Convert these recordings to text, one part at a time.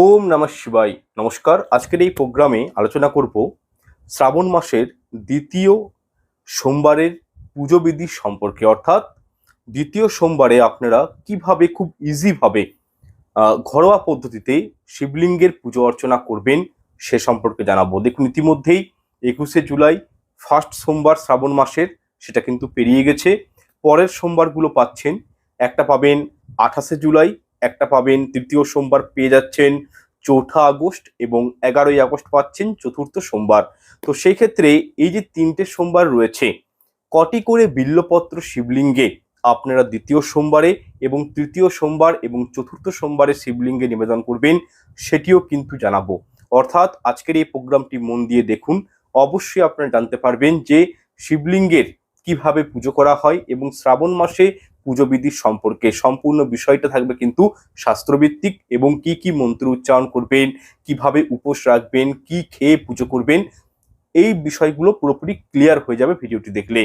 ওম নমঃ শিবাই নমস্কার, আজকের এই প্রোগ্রামে আলোচনা করব শ্রাবণ মাসের দ্বিতীয় সোমবারের পুজো বিধি সম্পর্কে। অর্থাৎ দ্বিতীয় সোমবারে আপনারা কীভাবে, খুব ইজিভাবে ঘরোয়া পদ্ধতিতে শিবলিঙ্গের পুজো অর্চনা করবেন সে সম্পর্কে জানাব। দেখুন, ইতিমধ্যেই একুশে জুলাই ফার্স্ট সোমবার শ্রাবণ মাসের, সেটা কিন্তু পেরিয়ে গেছে। পরের সোমবারগুলো পাচ্ছেন, একটা পাবেন আঠাশে জুলাই একটা পাবেন, তৃতীয় সোমবার পেয়ে যাচ্ছেন চৌঠা আগস্ট এবং এগারোই আগস্ট পাচ্ছেন চতুর্থ সোমবার। তো সেই ক্ষেত্রে এই যে তিনটে সোমবার রয়েছে, কটি করে বিল্লপত্র শিবলিঙ্গে আপনারা দ্বিতীয় সোমবারে এবং তৃতীয় সোমবার এবং চতুর্থ সোমবারে শিবলিঙ্গে নিবেদন করবেন সেটিও কিন্তু জানাব। অর্থাৎ আজকের এই প্রোগ্রামটি মন দিয়ে দেখুন, অবশ্যই আপনারা জানতে পারবেন যে শিবলিঙ্গের কীভাবে পুজো করা হয় এবং শ্রাবণ মাসে পুজো বিধি সম্পর্কে সম্পূর্ণ বিষয়টা থাকবে কিন্তু শাস্ত্রভিত্তিক এবং কি কি মন্ত্র উচ্চারণ করবেন, কীভাবে উপোস রাখবেন, কি খেয়ে পুজো করবেন, এই বিষয়গুলো পুরোপুরি ক্লিয়ার হয়ে যাবে ভিডিওটি দেখলে।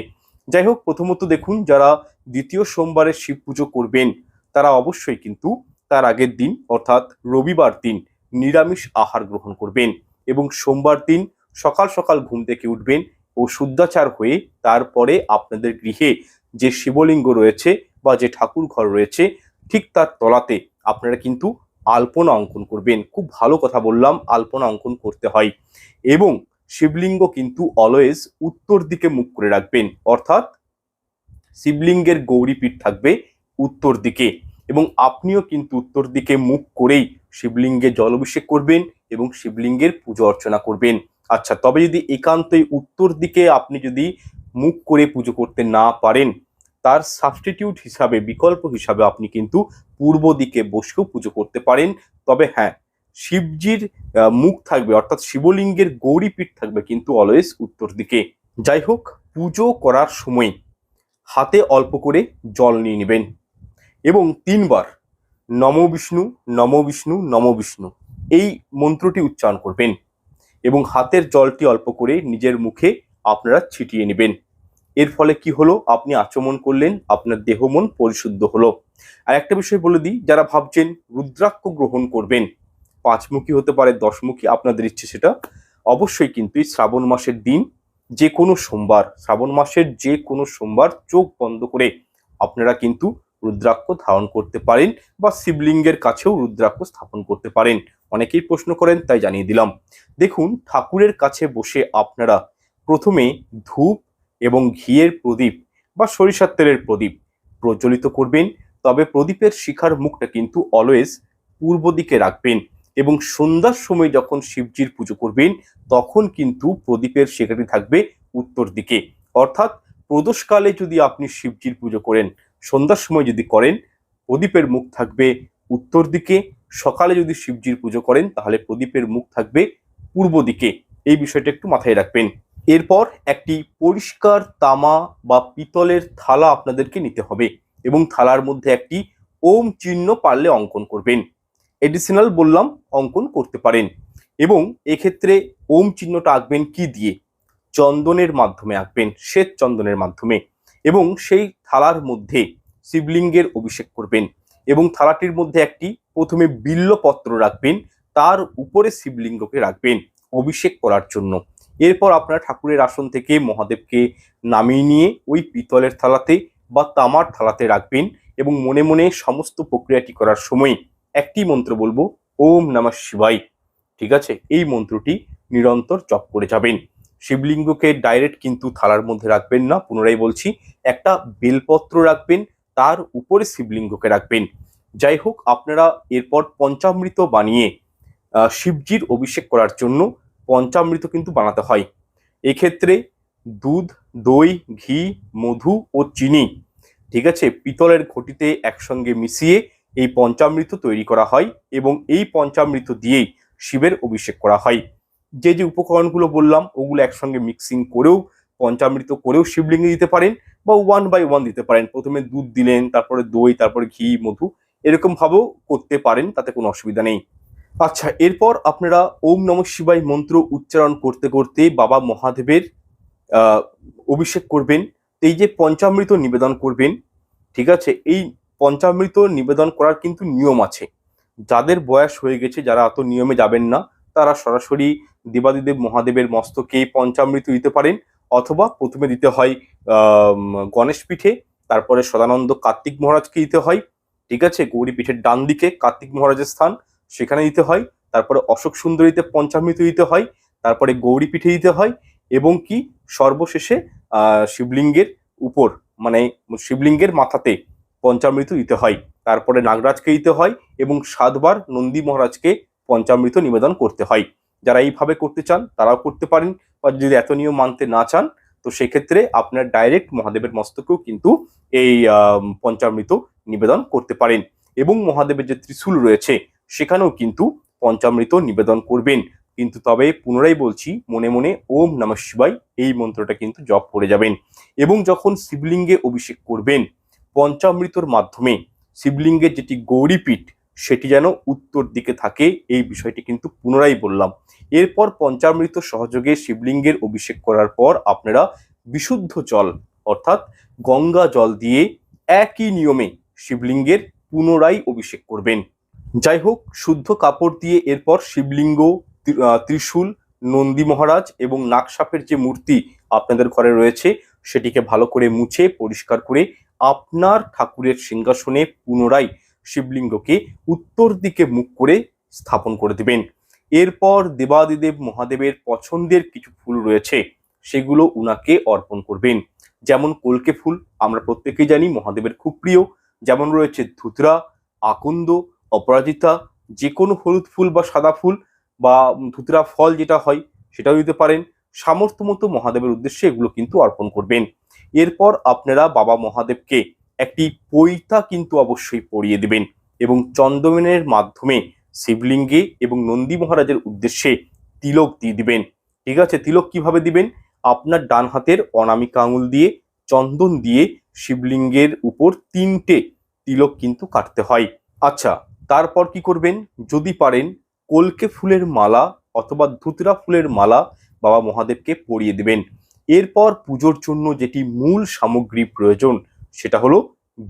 যাই হোক, প্রথমত দেখুন, যারা দ্বিতীয় সোমবারে শিব পুজো করবেন, তারা অবশ্যই কিন্তু তার আগের দিন, অর্থাৎ রবিবার দিন, নিরামিষ আহার গ্রহণ করবেন এবং সোমবার দিন সকাল সকাল ঘুম থেকে উঠবেন ও শুদ্ধাচার হয়ে তারপরে আপনাদের গৃহে যে শিবলিঙ্গ রয়েছে বা যে ঠাকুর ঘর রয়েছে, ঠিক তার তলাতে আপনারা কিন্তু আলপনা অঙ্কন করবেন। খুব ভালো কথা বললাম, আলপনা অঙ্কন করতে হয়। এবং শিবলিঙ্গ কিন্তু অলওয়েজ উত্তর দিকে মুখ করে রাখবেন। অর্থাৎ শিবলিঙ্গের গৌরীপীঠ থাকবে উত্তর দিকে। এবং আপনিও কিন্তু উত্তর দিকে মুখ করেই শিবলিঙ্গে জলাভিষেক করবেন এবং শিবলিঙ্গের পুজো অর্চনা করবেন। আচ্ছা তবে যদি একান্তই উত্তর দিকে আপনি যদি মুখ করে পুজো করতে না পারেন তার সাবস্টিটিউট হিসাবে, বিকল্প হিসাবে আপনি কিন্তু পূর্ব দিকে বসেও পুজো করতে পারেন। তবে হ্যাঁ শিবজির মুখ থাকবে, অর্থাৎ শিবলিঙ্গের গৌরীপীঠ থাকবে কিন্তু অলওয়েজ উত্তর দিকে। যাই হোক, পুজো করার সময় হাতে অল্প করে জল নিয়ে নেবেন। এবং তিনবার, নম বিষ্ণু নম বিষ্ণু নম বিষ্ণু, এই মন্ত্রটি উচ্চারণ করবেন। এবং হাতের জলটি অল্প করে নিজের মুখে আপনারা ছিটিয়ে নেবেন। এর ফলে কি হলো? আপনি আচমন করলেন, আপনার দেহ মন পরিশুদ্ধ হলো। আর একটা বিষয় বলে দিই, যারা ভাবছেন রুদ্রাক্ষ গ্রহণ করবেন, পাঁচমুখী হতে পারে, দশমুখী, আপনাদের ইচ্ছে সেটা, অবশ্যই কিন্তু এই শ্রাবণ মাসের দিন যে কোনো সোমবার, শ্রাবণ মাসের যে কোনো সোমবার চোখ বন্ধ করে আপনারা কিন্তু রুদ্রাক্ষ ধারণ করতে পারেন বা শিবলিঙ্গের কাছেও রুদ্রাক্ষ স্থাপন করতে পারেন। অনেকেই প্রশ্ন করেন, তাই জানিয়ে দিলাম। দেখুন, ঠাকুরের কাছে বসে আপনারা প্রথমে ধূপ এবং ঘিয়ের প্রদীপ বা সরিষার তেলের প্রদীপ প্রজ্বলিত করবেন। তবে প্রদীপের শিখার মুখটা কিন্তু অলওয়েজ পূর্ব দিকে রাখবেন এবং সন্ধ্যার সময় যখন শিবজির পুজো করবেন, তখন কিন্তু প্রদীপের শিখাটি থাকবে উত্তর দিকে। অর্থাৎ প্রদোষকালে যদি আপনি শিবজির পুজো করেন, সন্ধ্যার সময় যদি করেন, প্রদীপের মুখ থাকবে উত্তর দিকে। সকালে যদি শিবজির পুজো করেন, তাহলে প্রদীপের মুখ থাকবে পূর্ব দিকে। এই বিষয়টা একটু মাথায় রাখবেন। এরপর একটি পরিষ্কার তামা বা পিতলের থালা আপনাদেরকে নিতে হবে এবং থালার মধ্যে একটি ওম চিহ্ন পারলে অঙ্কন করবেন। এডিশনাল বললাম, অঙ্কন করতে পারেন। এবং এক্ষেত্রে ওম চিহ্নটা আঁকবেন কি দিয়ে? চন্দনের মাধ্যমে আঁকবেন, শ্বেত চন্দনের মাধ্যমে। এবং সেই থালার মধ্যে শিবলিঙ্গের অভিষেক করবেন এবং থালাটির মধ্যে একটি প্রথমে বিল্লপত্র রাখবেন, তার উপরে শিবলিঙ্গকে রাখবেন অভিষেক করার জন্য। এরপর আপনারা ঠাকুরের আসন থেকে মহাদেবকে নামিয়ে নিয়ে ওই পিতলের থালাতে বা তামার থালাতে রাখবেন এবং মনে মনে সমস্ত প্রক্রিয়াটি করার সময় একটি মন্ত্র বলব, ওম নমঃ শিবাই ঠিক আছে? এই মন্ত্রটি নিরন্তর জপ করে যাবেন। শিবলিঙ্গকে ডাইরেক্ট কিন্তু থালার মধ্যে রাখবেন না। পুনরায় বলছি, একটা বেলপত্র রাখবেন, তার উপরে শিবলিঙ্গকে রাখবেন। যাই হোক, আপনারা এরপর পঞ্চামৃত বানিয়ে শিবজির অভিষেক করার জন্য পঞ্চামৃত কিন্তু বানাতে হয়। এক্ষেত্রে দুধ, দই, ঘি, মধু ও চিনি, ঠিক আছে, পিতলের ঘটিতে একসঙ্গে মিশিয়ে এই পঞ্চামৃত তৈরি করা হয় এবং এই পঞ্চামৃত দিয়েই শিবের অভিষেক করা হয়। যে যে উপকরণগুলো বললাম, ওগুলো একসঙ্গে মিক্সিং করেও, পঞ্চামৃত করেও শিবলিঙ্গে দিতে পারেন বা ওয়ান বাই ওয়ান দিতে পারেন। প্রথমে দুধ দিলেন, তারপরে দই, তারপরে ঘি, মধু এরকম ভাবেও করতে পারেন, তাতে কোনো অসুবিধা নেই। আচ্ছা এরপর আপনারা ওম নম শিবাই মন্ত্র উচ্চারণ করতে করতে বাবা মহাদেবের অভিষেক করবেন। এই যে পঞ্চামৃত নিবেদন করবেন, ঠিক আছে? এই পঞ্চামৃত নিবেদন করার কিন্তু নিয়ম আছে। যাদের বয়স হয়ে গেছে, যারা এত নিয়মে যাবেন না, তারা সরাসরি দেবাদিদেব মহাদেবের মস্তকে পঞ্চামৃত দিতে পারেন অথবা প্রথমে দিতে হয় গণেশ পিঠে, তারপরে সদানন্দ কার্তিক মহারাজকে দিতে হয়, ঠিক আছে? গৌরী পিঠের ডান দিকে কার্তিক মহারাজের স্থান সেখানে দিতে হয়, তারপরে অশোক সুন্দরীতে পঞ্চামৃত দিতে হয়, তারপরে গৌরী পিঠে দিতে হয় এবং কি সর্বশেষে শিবলিঙ্গের উপর মানে শিবলিঙ্গের মাথাতে পঞ্চামৃত দিতে হয়। তারপরে নাগরাজকে দিতে হয় এবং সাতবার নন্দী মহারাজকে পঞ্চামৃত নিবেদন করতে হয়। যারা এইভাবে করতে চান, তারাও করতে পারেন, বা যদি এত নিয়ম মানতে না চান, তো সেক্ষেত্রে আপনার ডাইরেক্ট মহাদেবের মস্তকেও কিন্তু এই পঞ্চামৃত নিবেদন করতে পারেন। এবং মহাদেবের যে ত্রিশূল রয়েছে সেখানেও কিন্তু পঞ্চামৃত নিবেদন করবেন। কিন্তু তবে পুনরায় বলছি, মনে মনে ওম নমঃ শিবায় এই মন্ত্রটা কিন্তু জপ করে যাবেন এবং যখন শিবলিঙ্গে অভিষেক করবেন, পঞ্চামৃতর মাধ্যমে শিবলিঙ্গের যেটি গৌরীপীঠ, সেটি যেন উত্তর দিকে থাকে, এই বিষয়টি কিন্তু পুনরায় বললাম। এরপর পঞ্চামৃত সহযোগে শিবলিঙ্গের অভিষেক করার পর আপনারা বিশুদ্ধ জল, অর্থাৎ গঙ্গা জল দিয়ে একই নিয়মে শিবলিঙ্গের পুনরায় অভিষেক করবেন। যাই হোক শুদ্ধ কাপড় দিয়ে এরপর শিবলিঙ্গ, ত্রি- ত্রিশূল, নন্দী মহারাজ এবং নাকসাপের যে মূর্তি আপনাদের ঘরে রয়েছে, সেটিকে ভালো করে মুছে, পরিষ্কার করে আপনার ঠাকুরের সিংহাসনে পুনরায় শিবলিঙ্গকে উত্তর দিকে মুখ করে স্থাপন করে দেবেন। এরপর দেবাদিদেব মহাদেবের পছন্দের কিছু ফুল রয়েছে, সেগুলো উনাকে অর্পণ করবেন। যেমন কলকে ফুল, আমরা প্রত্যেকেই জানি মহাদেবের খুব প্রিয়। যেমন রয়েছে ধুতরা, আকন্দ অপরাজিতা যে কোনো হলুদ ফুল বা সাদা ফুল বা ধুতরা ফল যেটা হয় সেটাও দিতে পারেন। সামর্থ্য মতো মহাদেবের উদ্দেশ্যে এগুলো কিন্তু অর্পণ করবেন। এরপর আপনারা বাবা মহাদেবকে একটি পৈতা কিন্তু অবশ্যই পরিয়ে দেবেন এবং চন্দনের মাধ্যমে শিবলিঙ্গে এবং নন্দী মহারাজের উদ্দেশ্যে তিলক দিয়ে দিবেন। ঠিক আছে, তিলক কীভাবে দিবেন? আপনার ডান হাতের অনামিকা আঙুল দিয়ে, চন্দন দিয়ে শিবলিঙ্গের উপর তিনটে তিলক কিন্তু কাটতে হয়। আচ্ছা তারপর কি করবেন? যদি পারেন কলকে ফুলের মালা অথবা ধুতরা ফুলের মালা বাবা মহাদেবকে পরিয়ে দেবেন। এরপর পুজোর জন্য যেটি মূল সামগ্রী প্রয়োজন সেটা হলো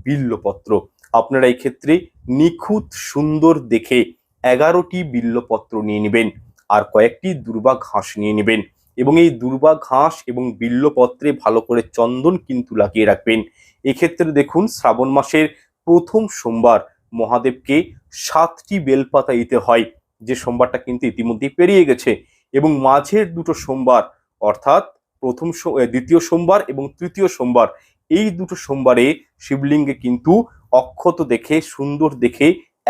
বিল্লপত্র। আপনারা ক্ষেত্রে নিখুঁত, সুন্দর দেখে এগারোটি বিল্লপত্র নিয়ে নেবেন আর কয়েকটি দুর্বা ঘাস নিয়ে নেবেন এবং এই দুর্বা ঘাস এবং বিল্লপত্রে ভালো করে চন্দন কিন্তু লাগিয়ে রাখবেন। এক্ষেত্রে দেখুন, শ্রাবণ মাসের প্রথম সোমবার মহাদেবকে সাতটি বেলপাতা দিতে হয়। যে সোমবারটা কিন্তু ইতিমধ্যেই পেরিয়ে গেছে এবং মাঝের দুটো সোমবার, অর্থাৎ প্রথম দ্বিতীয় সোমবার এবং তৃতীয় সোমবার, এই দুটো সোমবারে শিবলিঙ্গে কিন্তু অক্ষত দেখে, সুন্দর দেখে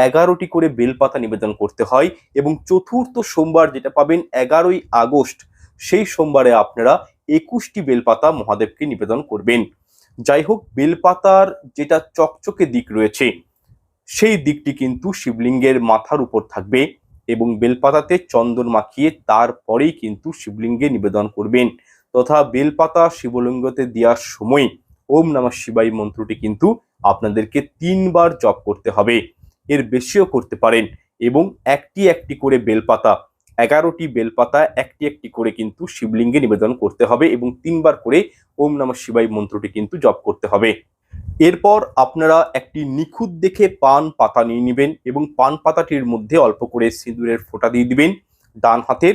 এগারোটি করে বেলপাতা নিবেদন করতে হয় এবং চতুর্থ সোমবার যেটা পাবেন এগারোই আগস্ট, সেই সোমবারে আপনারা একুশটি বেলপাতা মহাদেবকে নিবেদন করবেন। যাই হোক, বেলপাতার যেটা চকচকে দিক রয়েছে সেই দিকটি কিন্তু শিবলিঙ্গের মাথার উপর থাকবে এবং বেলপাতাতে চন্দন মাখিয়ে তারপরেই কিন্তু শিবলিঙ্গে নিবেদন করবেন তথা বেলপাতা শিবলিঙ্গতে দেওয়ার সময় ওম নমঃ শিবাই মন্ত্রটি কিন্তু আপনাদেরকে তিনবার জপ করতে হবে। এর বেশিও করতে পারেন এবং একটি একটি করে বেলপাতা, এগারোটি বেলপাতা একটি একটি করে কিন্তু শিবলিঙ্গে নিবেদন করতে হবে এবং তিনবার করে ওম নমঃ শিবাই মন্ত্রটি কিন্তু জপ করতে হবে। এরপর আপনারা একটি নিখুঁত দেখে পান পাতা নিয়ে নেবেন এবং পান পাতাটির মধ্যে অল্প করে সিঁদুরের ফোঁটা দিয়ে দিবেন ডান হাতের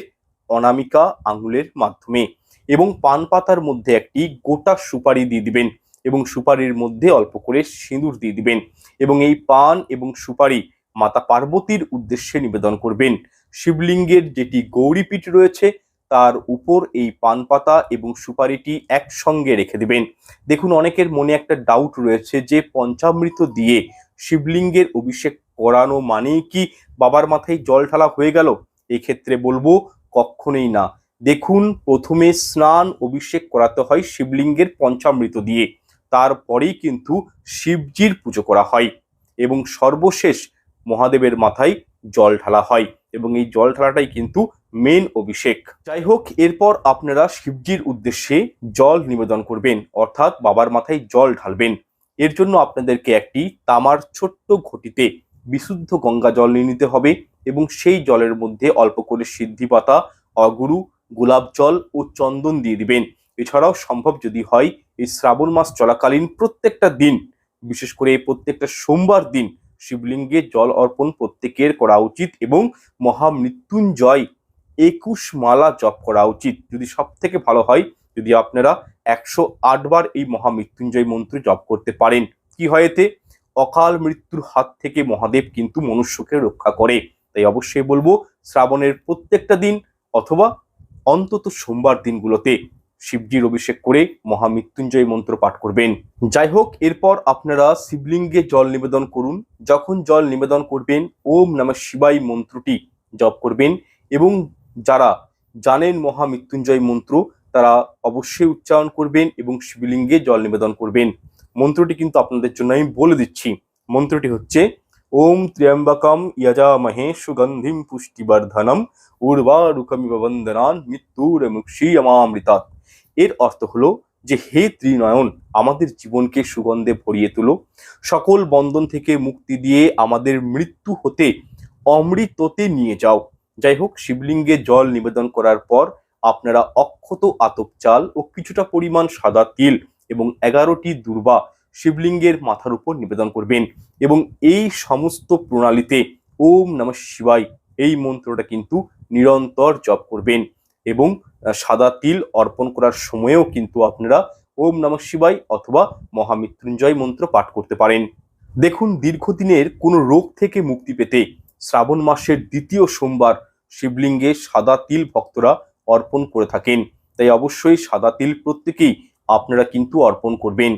অনামিকা আঙুলের মাধ্যমে এবং পান পাতার মধ্যে একটি গোটা সুপারি দিয়ে দিবেন এবং সুপারির মধ্যে অল্প করে সিঁদুর দিয়ে দিবেন এবং এই পান এবং সুপারি মাতা পার্বতীর উদ্দেশ্যে নিবেদন করবেন। শিবলিঙ্গের যেটি গৌরীপীঠ রয়েছে তার উপর এই পান পাতা এবং সুপারিটি একসঙ্গে রেখে দেবেন। দেখুন, অনেকের মনে একটা ডাউট রয়েছে যে পঞ্চামৃত দিয়ে শিবলিঙ্গের অভিষেক করানো মানেই কি? বাবার মাথায় জল ঢালা হয়ে গেল? এক্ষেত্রে বলব কখনোই না। দেখুন, প্রথমে স্নান অভিষেক করাতে হয় শিবলিঙ্গের পঞ্চামৃত দিয়ে। তারপরেই কিন্তু শিবজির পুজো করা হয় এবং সর্বশেষ মহাদেবের মাথায় জল ঢালা হয় এবং এই জল ঢালাটাই কিন্তু মেন অভিষেক। যাই হোক এরপর আপনারা শিবজির উদ্দেশ্যে জল নিবেদন করবেন, অর্থাৎ বাবার মাথায় জল ঢালবেন। এর জন্য আপনাদেরকে একটি তামার ছোট্ট ঘটিতে বিশুদ্ধ গঙ্গা জল নিয়ে নিতে হবে এবং সেই জলের মধ্যে অল্প করে সিদ্ধি পাতা, অগুরু, গোলাপ জল ও চন্দন দিয়ে দিবেন। এছাড়াও সম্ভব যদি হয়, এই শ্রাবণ মাস চলাকালীন প্রত্যেকটা দিন, বিশেষ করে প্রত্যেকটা সোমবার দিন, শিবলিঙ্গে জল অর্পণ প্রত্যেকের করা উচিত এবং মহামৃত্যুঞ্জয় একুশ মালা জপ করা উচিত। যদি সব থেকে ভালো হয়, যদি আপনারা একশো আট বার এই মহামৃত্যুঞ্জয় মন্ত্র জপ করতে পারেন। কি হয় এতে? অকাল মৃত্যুর হাত থেকে মহাদেব কিন্তু মনুষ্যকে রক্ষা করে। তাই অবশ্যই বলব, শ্রাবণের প্রত্যেকটা দিন অথবা অন্তত সোমবার দিনগুলোতে শিবজির অভিষেক করে মহামৃত্যুঞ্জয় মন্ত্র পাঠ করবেন। যাই হোক, এরপর আপনারা শিবলিঙ্গে জল নিবেদন করুন। যখন জল নিবেদন করবেন, ওম নমঃ শিবাই মন্ত্রটি জপ করবেন এবং যারা জানেন মহামৃত্যুঞ্জয় মন্ত্র, তারা অবশ্যই উচ্চারণ করবেন এবং শিবলিঙ্গে জল নিবেদন করবেন। মন্ত্রটি কিন্তু আপনাদের জন্য আমি বলে দিচ্ছি। মন্ত্রটি হচ্ছে, ওম ত্র্যম্বকম যজামহে সুগন্ধিম পুষ্টিবর্ধনম উর্বারুকমিব বন্দনান মৃত্যুর মুক্ষীয়মামৃতাৎ এর অর্থ হলো যে, হে ত্রিনয়ন, আমাদের জীবনকে সুগন্ধে ভরিয়ে তুলো। সকল বন্ধন থেকে মুক্তি দিয়ে আমাদের মৃত্যু হতে অমৃততে নিয়ে যাও। যাই হোক শিবলিঙ্গে জল নিবেদন করার পর আপনারা অক্ষত আতপ চাল ও কিছুটা পরিমাণ সাদা তিল এবং এগারোটি দুর্বা শিবলিঙ্গের মাথার উপর নিবেদন করবেন এবং এই সমস্ত প্রণালীতে ওম নমঃ শিবাই এই মন্ত্রটা কিন্তু নিরন্তর জপ করবেন এবং সাদা তিল অর্পণ করার সময়েও কিন্তু আপনারা ওম নমঃ শিবাই অথবা মহামৃত্যুঞ্জয় মন্ত্র পাঠ করতে পারেন। দেখুন, দীর্ঘদিনের কোনো রোগ থেকে মুক্তি পেতে শ্রাবণ মাসের দ্বিতীয় সোমবার শিবলিঙ্গে সাদা তিল ভক্তরা অর্পণ করে থাকেন। তাই অবশ্যই সাদা তিল প্রত্যেকেই আপনারা কিন্তু অর্পণ করবেন।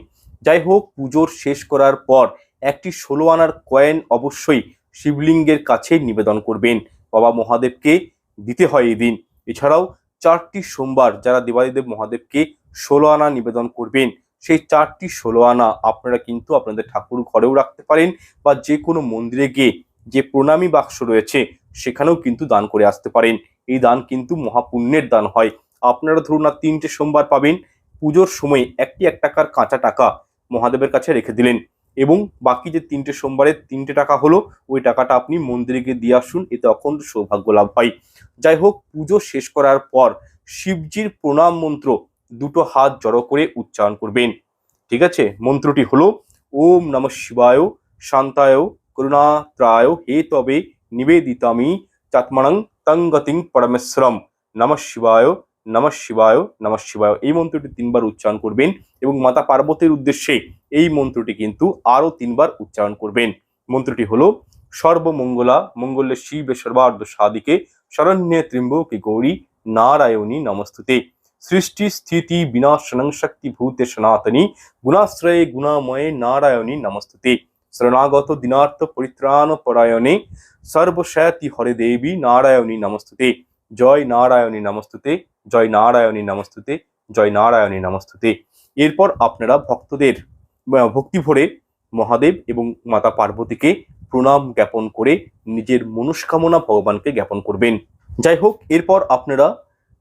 যাই হোক, পুজোর শেষ করার পর একটি ষোলো আনার কয়েন অবশ্যই শিবলিঙ্গের কাছে নিবেদন করবেন। বাবা মহাদেবকে দিতে হয় এই দিন এছাড়াও চারটি সোমবার যারা দেবাদিদেব মহাদেবকে ষোলো আনা নিবেদন করবেন, সেই চারটি ষোলো আনা আপনারা কিন্তু আপনাদের ঠাকুর ঘরেও রাখতে পারেন বা যে কোনো মন্দিরে গিয়ে যে প্রণামী বাক্স রয়েছে, সেখানেও কিন্তু দান করে আসতে পারেন। এই দান কিন্তু মহাপুণ্যের দান হয়। আপনারা ধরুন না তিনটে সোমবার পাবেন, পুজোর সময় একটি এক টাকার কাঁচা টাকা মহাদেবের কাছে রেখে দিলেন এবং বাকি যে তিনটে সোমবারের তিনটে টাকা হলো, ওই টাকাটা আপনি মন্দিরে গিয়ে দিয়ে আসুন, এতে অখণ্ড সৌভাগ্য লাভ হয়। যাই হোক, পুজো শেষ করার পর শিবজির প্রণাম মন্ত্র দুটো হাত জড়ো করে উচ্চারণ করবেন। ঠিক আছে? মন্ত্রটি হলো, ওম নমঃ শিবায়, শান্তায় করুণাত্রায় হে তবে নিবেদিতামি চাত্মানং তঙ্গতিং পরমেশ্বরম নমঃ শিবায় নমঃ শিবায় নমঃ শিবায় এই মন্ত্রটি তিনবার উচ্চারণ করবেন এবং মাতা পার্বতীর উদ্দেশ্যে এই মন্ত্রটি কিন্তু আরও তিনবার উচ্চারণ করবেন। মন্ত্রটি হলো, সর্বমঙ্গলা মঙ্গলের শিবে সর্বার্ধ সাদিকে শরণ্যে ত্রিম্বকে গৌরী, নারায়ণী নমস্তুতে। সৃষ্টি স্থিতি বিনাশনং শক্তি ভূতে সনাতনী, গুণাশ্রয়ে গুণাময়ে নারায়ণী নমস্তুতে। শরণাগত দিনার্থ পরিত্রাণ পরায়ণে সর্বশাতি হরে দেবী নারায়ণী নমস্তুতে জয় নারায়ণী নমস্তুতে জয় নারায়ণী নমস্তুতে জয় নারায়ণী নমস্তুতে এরপর আপনারা ভক্তদের ভক্তি ভরে মহাদেব এবং মাতা পার্বতীকে প্রণাম জ্ঞাপন করে নিজের মনস্কামনা ভগবানকে জ্ঞাপন করবেন। যাই হোক, এরপর আপনারা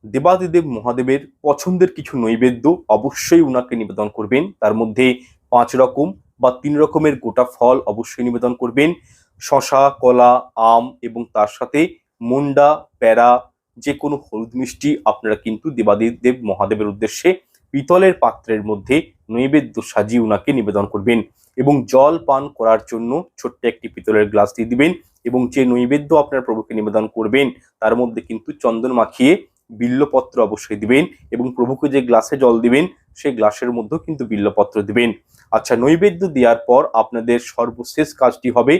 দেবাদিদেব মহাদেবের পছন্দের কিছু নৈবেদ্য অবশ্যই উনাকে নিবেদন করবেন। তার মধ্যে পাঁচ রকম বা তিন রকমের গোটা ফল অবশ্যই নিবেদন করবেন। শশা, কলা, আম এবং তার সাথে মুন্ডা প্যারা যে কোনো হলুদ মিষ্টি আপনারা কিন্তু দেবাদিদেব মহাদেবের উদ্দেশ্যে পিতলের পাত্রের মধ্যে নৈবেদ্য সাজিয়ে উনাকে নিবেদন করবেন এবং জল পান করার জন্য ছোট্ট একটি পিতলের গ্লাস দিয়ে দিবেন এবং যে নৈবেদ্য আপনার প্রভুকে নিবেদন করবেন, তার মধ্যে কিন্তু চন্দন মাখিয়ে বিল্লপত্র অবশ্যই দিবেন এবং প্রভুকে যে গ্লাসে জল দিবেন, সেই গ্লাসের মধ্যেও কিন্তু বিল্লপত্র দিবেন। আচ্ছা নৈবেদ্য দেওয়ার পর আপনাদের সর্বশেষ কাজটি হবে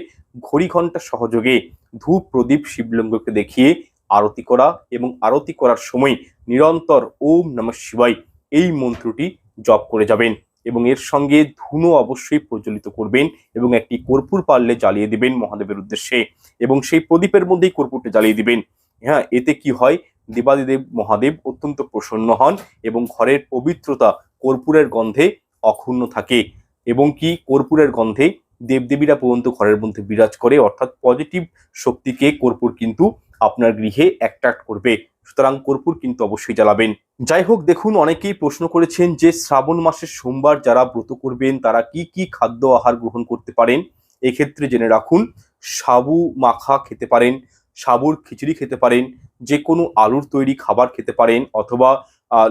ঘড়ি ঘণ্টা সহযোগে ধূপ প্রদীপ শিবলিঙ্গকে দেখিয়ে আরতি করা এবং আরতি করার সময় নিরন্তর ওম নমঃ শিবাই এই মন্ত্রটি জপ করে যাবেন এবং এর সঙ্গে ধুনো অবশ্যই প্রজ্বলিত করবেন এবং একটি কর্পূর পারলে জ্বালিয়ে দিবেন মহাদেবের উদ্দেশ্যে এবং সেই প্রদীপের মধ্যেই কর্পূরটা জ্বালিয়ে দিবেন। হ্যাঁ এতে কি হয়? দেবাদিদেব মহাদেব অত্যন্ত প্রসন্ন হন এবং ঘরের পবিত্রতা কর্পূরের গন্ধে অক্ষুণ্ণ থাকে এবং কি কর্পূরের গন্ধে দেবদেবীরা পর্যন্ত ঘরের মধ্যে বিরাজ করে, অর্থাৎ পজিটিভ শক্তিকে কর্পূর কিন্তু আপনার গৃহে অ্যাট্রাক্ট করবে। সুতরাং কর্পূর কিন্তু অবশ্যই জ্বালাবেন। যাই হোক, দেখুন, অনেকেই প্রশ্ন করেছেন যে শ্রাবণ মাসের সোমবার যারা ব্রত করবেন, তারা কি কি খাদ্য আহার গ্রহণ করতে পারেন? এক্ষেত্রে জেনে রাখুন, সাবু মাখা খেতে পারেন, সাবুর খিচুড়ি খেতে পারেন যে কোনো আলুর তৈরি খাবার খেতে পারেন অথবা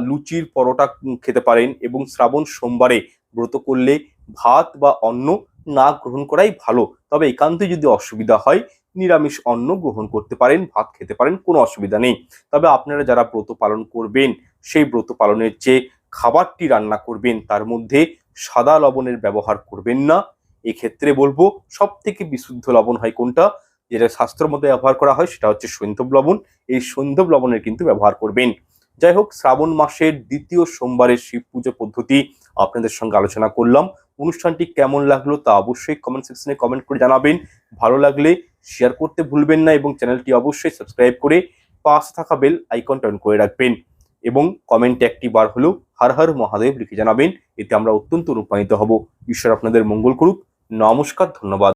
লুচির পরোটা খেতে পারেন এবং শ্রাবণ সোমবারে ব্রত করলে ভাত বা অন্ন না গ্রহণ করাই ভালো। তবে একান্তই যদি অসুবিধা হয়, নিরামিষ অন্ন গ্রহণ করতে পারেন, ভাত খেতে পারেন, কোনো অসুবিধা নেই। তবে আপনারা যারা ব্রত পালন করবেন, সেই ব্রত পালনের যে খাবারটি রান্না করবেন, তার মধ্যে সাদা লবণের ব্যবহার করবেন না। এক্ষেত্রে বলব সব থেকে বিশুদ্ধ লবণ হয় কোনটা? যেটা শাস্ত্র মধ্যে ব্যবহার করা হয় সেটা হচ্ছে সৈন্ধব লবণ। এই সৈন্ধব লবণের কিন্তু ব্যবহার করবেন। যাই হোক, শ্রাবণ মাসের দ্বিতীয় সোমবারের শিব পুজো পদ্ধতি আপনাদের সঙ্গে আলোচনা করলাম। অনুষ্ঠানটি কেমন লাগল তা অবশ্যই কমেন্ট সেকশনে কমেন্ট করে জানাবেন। ভালো লাগলে শেয়ার করতে ভুলবেন না এবং চ্যানেলটি অবশ্যই সাবস্ক্রাইব করে পাশে থাকা বেল আইকনটা অন করে রাখবেন। এবং কমেন্টে একটি বার হলেও হর হর মহাদেব লিখে জানাবেন। এতে আমরা অত্যন্ত অনুপ্রাণিত হব। ঈশ্বর আপনাদের মঙ্গল করুক। নমস্কার, ধন্যবাদ।